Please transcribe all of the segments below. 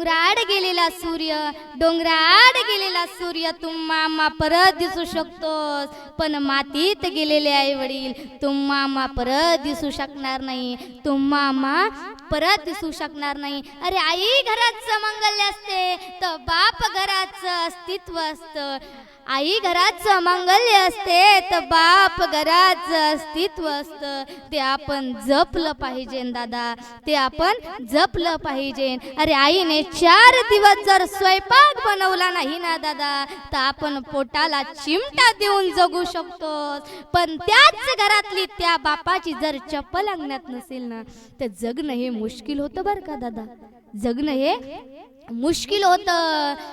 डोंगराआड गेलेला सूर्य डोंगराआड गेलेला सूर्य तुम्हा परत दिसू शकतोस. पण मातीत गेलेले आई वडील तुम्हा परत दिसू शकणार नाही. तुम्हा परत दिसू शकणार नाही. अरे आई घरात मंगल्य असते. तर बाप घराचं अस्तित्व असतं. आई घराचं मंगल्य असते तर बाप घराचं अस्तित्व असतं. ते आपण जपलं पाहिजे दादा. ते आपण जपलं पाहिजे. अरे आईने चार दिवस जर स्वयंपाक बनवला नाही ना दादा तर आपण पोटाला चिमटा देऊन जगू शकतो. पण त्याच घरातली त्या बापाची जर चप्पल अंगणात नसेल ना तर जगणं हे मुश्किल होतं बरं का दादा? जगणं हे मुश्किल होत.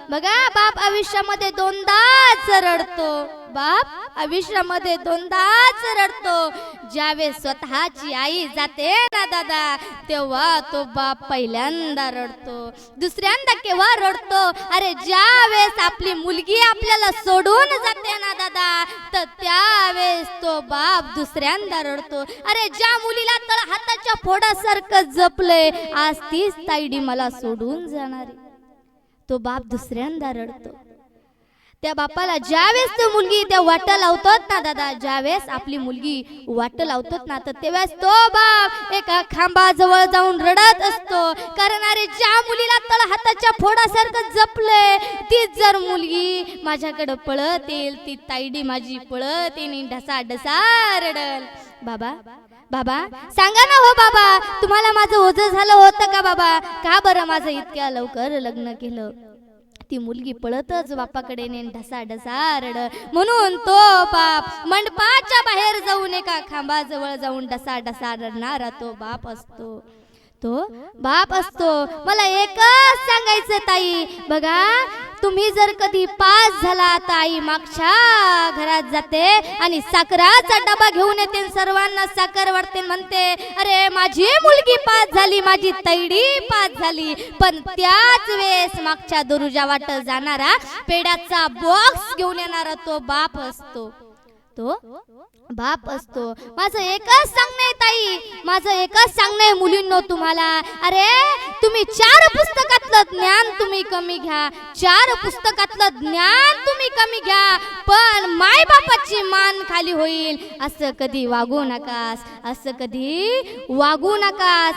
बघा बाप आयुष्यामध्ये दोनदाच रडतो. बाप आयुष्यामध्ये दोनदाच रडतो. ज्यावेळेस स्वतःची आई जाते ना दादा तेव्हा तो बाप पहिल्यांदा रडतो. दुसऱ्यांदा केव्हा रडतो? अरे ज्यावेळेस आपली मुलगी आपल्याला सोडून जाते ना दादा तर त्यावेळेस तो बाप दुसऱ्यांदा रडतो. अरे ज्या मुलीला तळ हाताच्या फोडासारखं जपलंय. आज तीच ताईडी मला सोडून जाणार तो बाप दुसऱ्यांदा रडतो. त्या बापाला ज्यावेळेस तो मुलगी त्या वाट लावतात ना दादा ज्यावेळेस आपली मुलगी वाट लावतात ना तर त्यावेळेस तो बाप एका खांबाजवळ जाऊन रडत असतो. कारण अरे ज्या मुलीला तळ हाताच्या फोडासारखं जपलंय तीच जर मुलगी माझ्याकडे पळत येईल ती ताईडी माझी पळत येईल ढसा ढसा रडल. बाबा बाबा सांगा ना हो बाबा तुम्हाला माझं ओझं झालं होतं का बाबा? का बरं माझं इतक्या लवकर लग्न केलं? ती मुलगी पळतच बापाकडे नेन ढसा ढसा रड म्हणून तो बाप मंडपाच्या बाहेर जाऊन एका खांबाजवळ जाऊन ढसा ढसा रडणारा तो बाप असतो. तो बाप असतो. मला एकच सांगायचं ताई. बघा तुम्ही जर कधी पास झाला तर आई मागच्या घरात जाते आणि साखराचा डबा घेऊन येते सर्वांना साखर वाटते म्हणते अरे माझी मुलगी पास झाली माझी तैडी पास झाली. पण त्याच वेळेस मागच्या दुरुजा वाट जाणारा पेड्याचा बॉक्स घेऊन येणारा तो बाप असतो. तो बाप असतो. माझं एकच सांगणे ताई. माझं एकच सांगणे मुलींनो तुम्हाला. अरे तुम्ही चार पुस्तकातलं ज्ञान तुम्ही कमी घ्या. चार पुस्तकातलं ज्ञान तुम्ही कमी घ्या. पण माय बापाची मान खाली होईल. असं कधी वागू नकास. असं कधी वागू नकास.